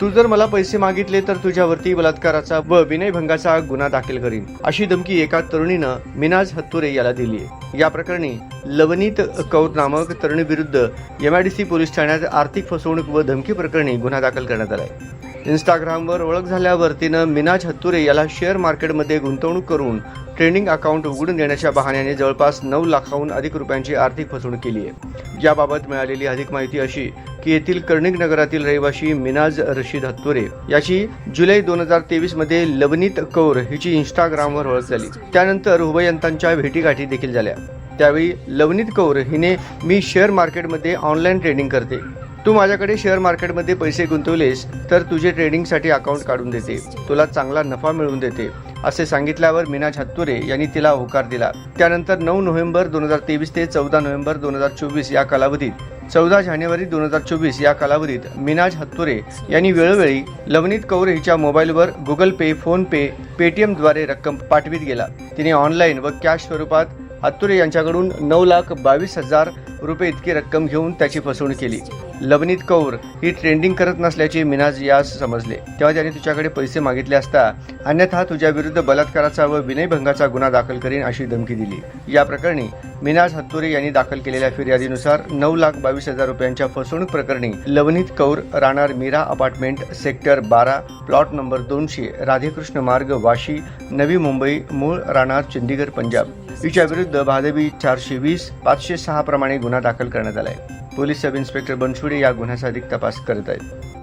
तू जर मला पैसे मागितले तर तुझ्यावरती बलात्काराचा व विनयभंगाचा गुन्हा दाखल करीन. अशी धमकी एका तरुणीनं मिनाज हत्तुरे याला दिली या प्रकरणी लवनीत कौर नामक तरुणीविरुद्ध एमआयडीसी पोलीस ठाण्यात आर्थिक फसवणूक व धमकी प्रकरणी गुन्हा दाखल करण्यात आलाय इंस्टाग्रामवर ओळख झाल्यावर तिनं मिनाज हत्तुरे याला शेअर मार्केटमध्ये गुंतवणूक करून ट्रेडिंग अकाउंट उघडून देण्याच्या बहाण्याने जवळपास नऊ लाखाहून अधिक रुपयांची आर्थिक फसवणूक केली आहे. याबाबत मिळालेली अधिक माहिती अशी की येथील कर्णिक नगरातील रहिवाशी मिनाज रशीद हत्तुरे याची जुलै दोन हजार तेवीसमध्ये लवनीत कौर हिची इंस्टाग्रामवर ओळख झाली. त्यानंतर उभयंतांच्या भेटीगाठी देखील झाल्या. त्यावेळी लवनीत कौर हिने मी शेअर मार्केटमध्ये ऑनलाईन ट्रेडिंग करते. तू माझ्याकडे शेअर मार्केटमध्ये पैसे गुंतवलेस तर तुझे ट्रेडिंगसाठी अकाउंट काढून देते. तुला चांगला नफा मिळवून देते. असे सांगितल्यावर मिनाज हत्तुरे यांनी तिला होकार दिला. त्यानंतर नऊ नोव्हेंबर दोन हजार तेवीस ते चौदा नोव्हेंबर दोन हजार चोवीस या कालावधीत चौदा जानेवारी दोन हजार चोवीस या कालावधीत मिनाज हत्तुरे यांनी वेळोवेळी लवनीत कौर हिच्या मोबाईलवर गुगल पे फोन पे पेटीएमद्वारे रक्कम पाठवित गेला. तिने ऑनलाईन व कॅश स्वरूपात अत्तुरे यांच्याकडून नऊ लाख बावीस हजार रुपये इतकी रक्कम घेऊन त्याची फसवणूक केली. लवनीत कौर ही ट्रेंडिंग करत नसल्याचे मिनाज यास समजले. तेव्हा त्याने तुझ्याकडे पैसे मागितले असता अन्यथा तुझ्या विरुद्ध बलात्काराचा व विनयभंगाचा गुन्हा दाखल करीन अशी धमकी दिली. या प्रकरणी मिनाज हत्तुरे यांनी दाखल केलेल्या फिर्यादीनुसार नऊ लाख बावीस हजार रुपयांच्या फसवणूक प्रकरणी लवनीत कौर राहणार मीरा अपार्टमेंट सेक्टर बारा प्लॉट नंबर दोनशे राधेकृष्ण मार्ग वाशी नवी मुंबई मूळ राहणार चंदीगड पंजाब. हिच्या विरुद्ध भादवी चारशे वीस पाचशे सहा प्रमाणे गुन्हा दाखल करण्यात आलाय. पोलीस सब इन्स्पेक्टर बनसुडे या गुन्ह्याचा अधिक तपास करत आहेत.